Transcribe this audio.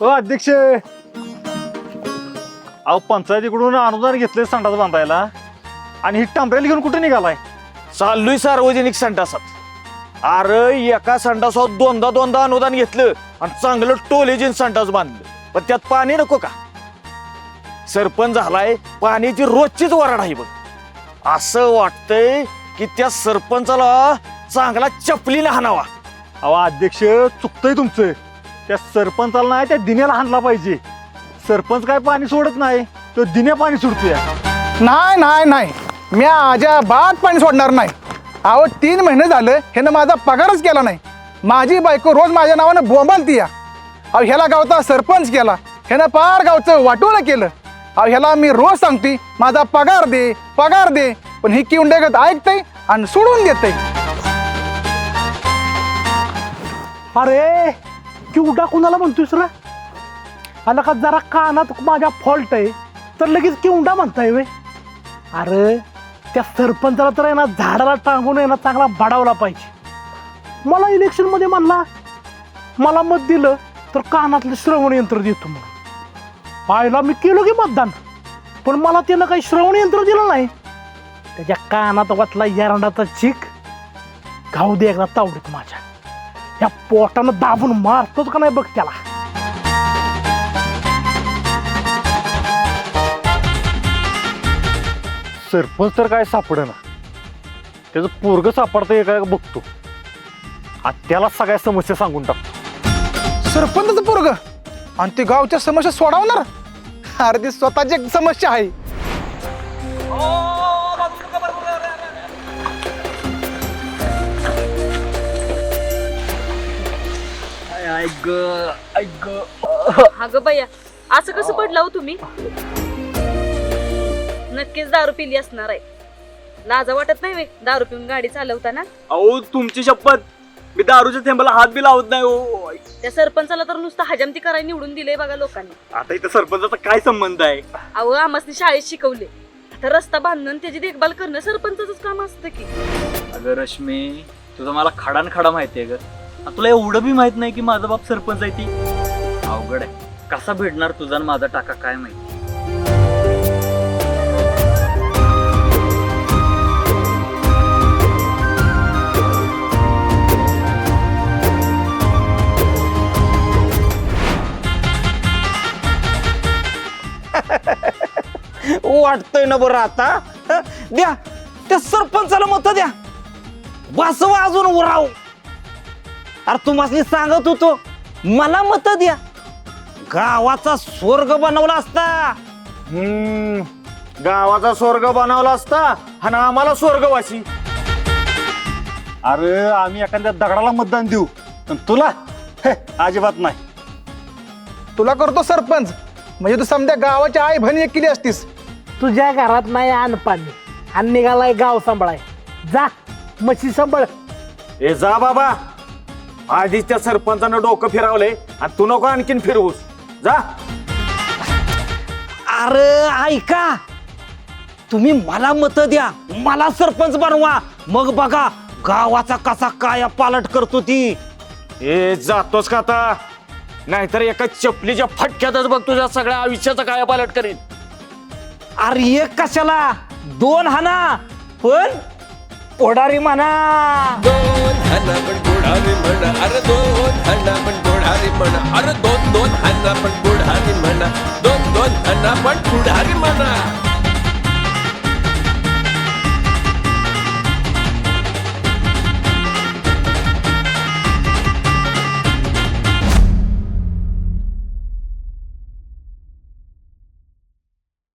हो अध्यक्ष. अहो पंचायतीकडून अनुदान घेतलंय संडास बांधायला. आणि ही टांबरेल घेऊन कुठे निघालाय? चाललोय सार्वजनिक संडासात. अरे एका संडासावर दोनदा दोनदा अनुदान घेतलं आणि चांगलं टोलेजिन संडास बांधलं. पण त्यात पाणी नको का? सरपंच झालाय पाण्याची रोजचीच वराड आहे बघ. असं वाटतंय की त्या सरपंचाला चांगला चपलीने हाणावा. अहो अध्यक्ष चुकतंय तुमचं. त्या सरपंचाला नाही त्या दिन्याला हाणला पाहिजे. सरपंच काय पाणी सोडत नाही तो दिन्या पाणी सोडतोय. नाही नाही नाही. मी अजिबात पाणी सोडणार नाही. अहो तीन महिने झालं ह्यानं माझा पगारच केला नाही. माझी बायको रोज माझ्या नावानं बोंबालती या अहो ह्याला गावचा सरपंच केला. ह्यानं पार गावचं वाटोळं केलं. अहो ह्याला मी रोज सांगते माझा पगार दे पगार दे पण ही किवंडेगत ऐकतंय आणि सोडून देते अरे! किवडा कुणाला म्हणतोयस रे? आला का जरा कानात माझ्या फॉल्ट आहे तर लगेच किवडा म्हणताय वे अरे त्या सरपंचाला तर आहे ना झाडाला टांगून आहे ना चांगला बडावला पाहिजे. मला इलेक्शनमध्ये म्हणला मला मत दिलं तर कानातलं श्रवण यंत्र देतो म्हणून. पाहिला मी केलो की मतदान पण मला त्यानं काही श्रवण यंत्र दिलं नाही. त्याच्या कानात वाटला यारंडाचा चीक. घाऊ दे एकदा तावडीत माझ्या. या पोटानं दाबून मारतोच का नाही बघ त्याला? सरपंच तर काय सापडेना. त्याचं पोरग सापडतंय काय बघतो. आणि त्याला सगळ्या समस्या सांगून टाकतो. सरपंच पोरग? आणि ते गावच्या समस्या सोडवणार? अरे ती स्वतःची एक समस्या आहे. अगं बया असं कसं पडलं हो तुम्ही? नक्कीच दारू पिली असणार आहे. लाजा वाटत नाही वे दारू पिऊन गाडी चालवताना? अहो तुमची शपथ. मी दारूच्या थेंबाला हात बी लावत नाही हो. त्या सरपंचाला तर नुसतं हजामती करायला निवडून दिले बघा लोकांनी. आता इथं सरपंचाचा काय संबंध आहे? अहो आमासनी शाळेत शिकवले. आता रस्ता बांधणं आणि त्याची देखभाल करणं सरपंचाच काम असतं की. अगं रश्मी तुझं मला खडान खडा माहितीये ग. तुला एवढं बी माहीत नाही की माझा बाप सरपंच आहे ती. अवघड आहे. कसा भेटणार तुझा आणि माझा टाका काय माहिती? वाटतंय ना बरं आता. हं? द्या. त्या सरपंचाला मत द्या. बसवा अजून उराव. अरे तुम्हाला सांगत होतो मला मत द्या. गावाचा स्वर्ग बनवला असता. हम्म गावाचा स्वर्ग बनवला असता आणि आम्हाला स्वर्गवासी. अरे आम्ही एखाद्या दगडाला मतदान देऊ पण तुला? हे, अजिबात नाही. तुला करतो सरपंच. म्हणजे तू समजा गावाची आई बहिणी एक केली असतीस. तुझ्या घरात नाही आण पाणी. आणि निघालाय गाव सांभाळाय. जा म्हशी सांभाळ. ए जा बाबा. आधीच त्या सरपंचानं डोकं फिरवलंय आणि तू नको आणखीन फिरवूस. जा. अरे ऐका. तुम्ही मला मत द्या. मला सरपंच बनवा. मग बघा गावाचा कसा काया पालट करतो ती. ए जातोस का आता? नाहीतर एका चपलीच्या फटक्यातच बघ तुझ्या सगळ्या आयुष्याचा काया पालट करीन. अरे एक कशाला? दोन हाना. पण पोडारी म्हणा. दोन हना पण पुढारी म्हणा. अरे दोन हना पण पुढारी म्हणा. अरे दोन दोन हना पण पुढारी म्हणा. दोन दोन हना पण पुढारी म्हणा.